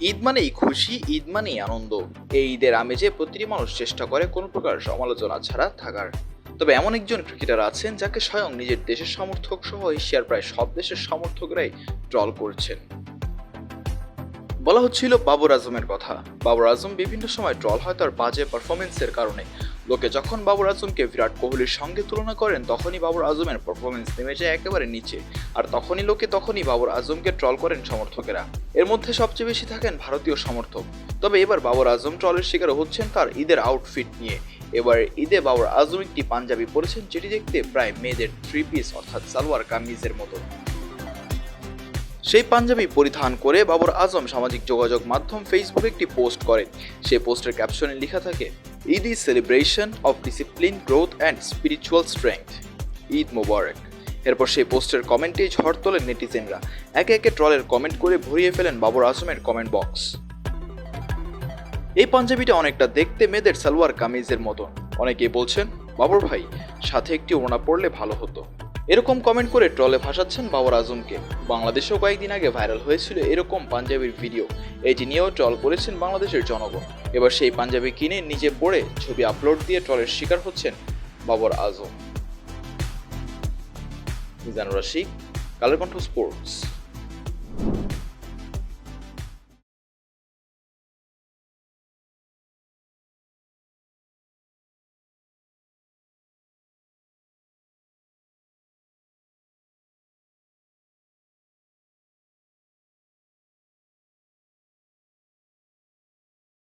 ঈদ মানেই খুশি, ঈদ মানেই আনন্দ। এই ঈদের আমেজে প্রতিটি মানুষ চেষ্টা করে কোনো প্রকার সমালোচনা ছাড়া থাকার। তবে এমন একজন ক্রিকেটার আছেন যাকে স্বয়ং নিজের দেশের সমর্থক সহ এশিয়ার প্রায় সব দেশের সমর্থকরাই ট্রল করছেন। বলা হচ্ছিল বাবর আজমের কথা। বাবর আজম বিভিন্ন সময় ট্রল হয় তার বাজে পারফরমেন্সের কারণে। লোকে যখন বাবর আজমকে বিরাট কোহলির সঙ্গে তুলনা করেন, তখনই বাবর আজমের পারফরমেন্স নেমে যায় একেবারে নিচে। আর তখনই লোকে তখনই বাবর আজমকে ট্রল করেন সমর্থকেরা। এর মধ্যে সবচেয়ে বেশি থাকেন ভারতীয় সমর্থক। তবে এবার বাবর আজম ট্রলের শিকার হচ্ছেন তার ঈদের আউটফিট নিয়ে। এবার ঈদে বাবর আজম একটি পাঞ্জাবি পরেছেন, যেটি দেখতে প্রায় মেয়েদের থ্রি পিস অর্থাৎ সালোয়ার কামিজের মতো। সেই পাঞ্জাবি পরিধান করে বাবর আজম সামাজিক যোগাযোগ মাধ্যম ফেসবুকে একটি পোস্ট করেন। সেই পোস্টের ক্যাপশনে লেখা থাকে Eid is celebration of discipline growth and spiritual strength Eid Mubarak এরপর সেই পোস্টের কমেন্টে ঝড় তোলেন নেটিজেনরা। একে একে ট্রলের কমেন্ট করে ভরিয়ে ফেলেন বাবর আজমের কমেন্ট বক্স। এই পাঞ্জাবিটা অনেকটা দেখতে মেয়েদের সালোয়ার কামিজের মতন। অনেকে বলছেন, বাবর ভাই, সাথে একটি ওড়না পড়লে ভালো হতো। এরকম কমেন্ট করে ট্রলে ভাসাচ্ছেন বাবর আজমকে। বাংলাদেশেও কয়েকদিন আগে ভাইরাল হয়েছিল এরকম পাঞ্জাবির ভিডিও এটি নিয়েও ট্রল করেছেন বাংলাদেশের জনগণ। এবার সেই পাঞ্জাবি কিনে নিজে পড়ে ছবি আপলোড দিয়ে ট্রলের শিকার হচ্ছেন বাবর আজম। মিজানুর রাশি কালের কণ্ঠ স্পোর্টস